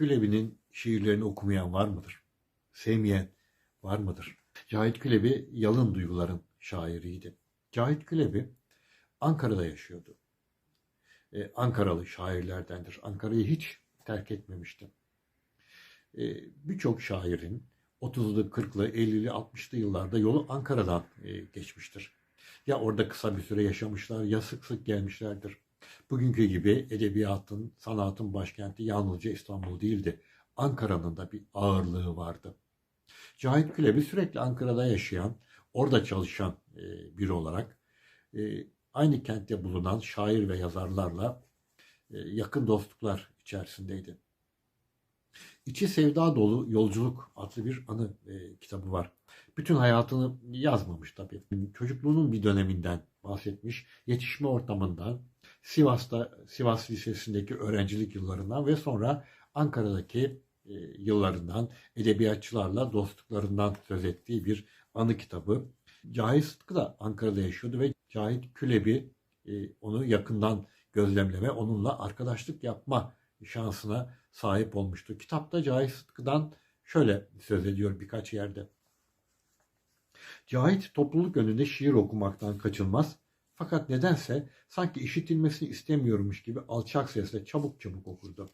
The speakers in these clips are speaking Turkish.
Külebi'nin şiirlerini okumayan var mıdır? Sevmeyen var mıdır? Cahit Külebi yalın duyguların şairiydi. Cahit Külebi Ankara'da yaşıyordu. Ee, Ankaralı şairlerdendir. Ankara'yı hiç terk etmemişti. Ee, Birçok şairin 30'lu, 40'lı, 50'li, 60'lı yıllarda yolu Ankara'dan e, geçmiştir. Ya orada kısa bir süre yaşamışlar ya sık sık gelmişlerdir. Bugünkü gibi edebiyatın, sanatın başkenti yalnızca İstanbul değildi. Ankara'nın da bir ağırlığı vardı. Cahit Külebi sürekli Ankara'da yaşayan, orada çalışan e, biri olarak e, aynı kentte bulunan şair ve yazarlarla e, yakın dostluklar içerisindeydi. İçi sevda dolu yolculuk adlı bir anı e, kitabı var. Bütün hayatını yazmamış tabii. Çocukluğunun bir döneminden bahsetmiş, yetişme ortamından, Sivas'ta Sivas Lisesi'ndeki öğrencilik yıllarından ve sonra Ankara'daki e, yıllarından edebiyatçılarla dostluklarından söz ettiği bir anı kitabı. Cahit Sıtkı da Ankara'da yaşıyordu ve Cahit Külebi e, onu yakından gözlemleme, onunla arkadaşlık yapma şansına sahip olmuştu. Kitapta Cahit Sıtkı'dan şöyle söz ediyor birkaç yerde. Cahit topluluk önünde şiir okumaktan kaçınmaz. Fakat nedense sanki işitilmesini istemiyormuş gibi alçak sesle çabuk çabuk okurdu.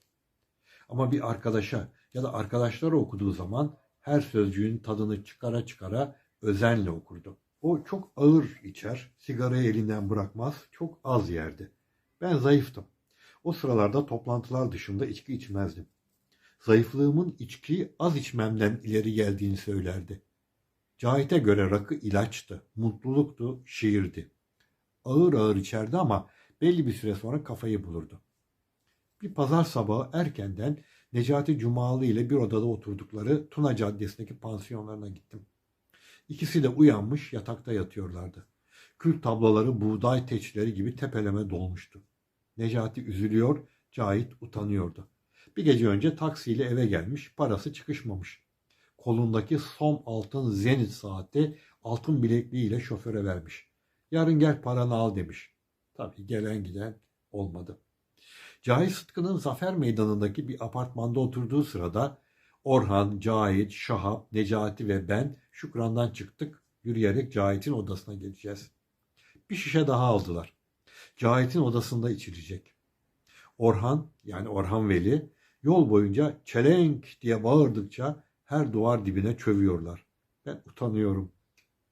Ama bir arkadaşa ya da arkadaşlara okuduğu zaman her sözcüğün tadını çıkara çıkara özenle okurdu. O çok ağır içer, sigarayı elinden bırakmaz, çok az yerdi. Ben zayıftım. O sıralarda toplantılar dışında içki içmezdim. Zayıflığımın içkiyi az içmemden ileri geldiğini söylerdi. Cahit'e göre rakı ilaçtı, mutluluktu, şiirdi. Ağır ağır içerdi ama belli bir süre sonra kafayı bulurdu. Bir pazar sabahı erkenden Necati Cumalı ile bir odada oturdukları Tuna Caddesi'ndeki pansiyonlarına gittim. İkisi de uyanmış yatakta yatıyorlardı. Kül tabloları buğday teçleri gibi tepeleme dolmuştu. Necati üzülüyor, Cahit utanıyordu. Bir gece önce taksiyle eve gelmiş, parası çıkışmamış. Kolundaki som altın zenit saati altın bilekliğiyle şoföre vermiş. Yarın gel paranı al demiş. Tabii gelen giden olmadı. Cahit Sıtkı'nın Zafer Meydanı'ndaki bir apartmanda oturduğu sırada Orhan, Cahit, Şahap, Necati ve ben Şükran'dan çıktık. Yürüyerek Cahit'in odasına geleceğiz. Bir şişe daha aldılar. Cahit'in odasında içilecek. Orhan yani Orhan Veli yol boyunca çelenk diye bağırdıkça her duvar dibine çövüyorlar. Ben utanıyorum.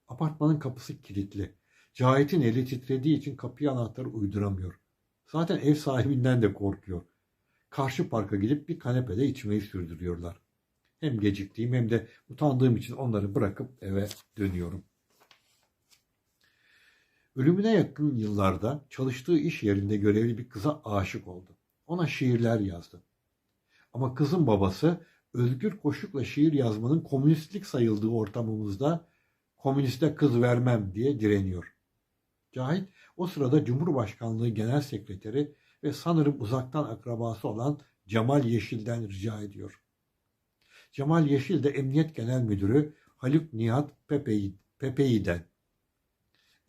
Apartmanın kapısı kilitli. Cahit'in eli titrediği için kapıya anahtarı uyduramıyor. Zaten ev sahibinden de korkuyor. Karşı parka gidip bir kanepede içmeyi sürdürüyorlar. Hem geciktiğim hem de utandığım için onları bırakıp eve dönüyorum. Ölümüne yakın yıllarda çalıştığı iş yerinde görevli bir kıza aşık oldu. Ona şiirler yazdı. Ama kızın babası Özgür Koşuk'la şiir yazmanın komünistlik sayıldığı ortamımızda komüniste kız vermem diye direniyor. Cahit o sırada Cumhurbaşkanlığı Genel Sekreteri ve sanırım uzaktan akrabası olan Cemal Yeşil'den rica ediyor. Cemal Yeşil de Emniyet Genel Müdürü Haluk Nihat Pepe'yi, Pepe'yi'den.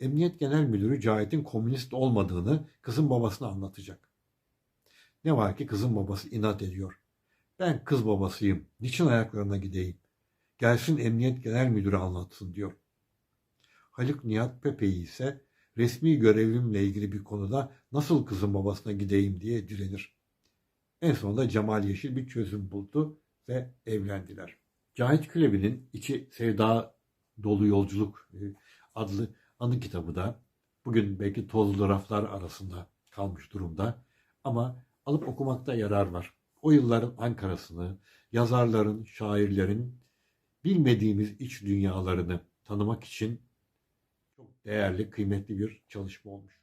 Emniyet Genel Müdürü Cahit'in komünist olmadığını kızın babasına anlatacak. Ne var ki kızın babası inat ediyor. Ben kız babasıyım. Niçin ayaklarına gideyim? Gelsin Emniyet Genel Müdürü anlatsın diyor. Haluk Nihat Pepe'yi ise resmi görevimle ilgili bir konuda nasıl kızın babasına gideyim diye direnir. En sonunda Cemal Yeşil bir çözüm buldu ve evlendiler. Cahit Külebi'nin içi sevda dolu yolculuk e, adlı anı kitabı da bugün belki tozlu raflar arasında kalmış durumda ama alıp okumakta yarar var. O yılların Ankara'sını, yazarların, şairlerin bilmediğimiz iç dünyalarını tanımak için çok değerli, kıymetli bir çalışma olmuş.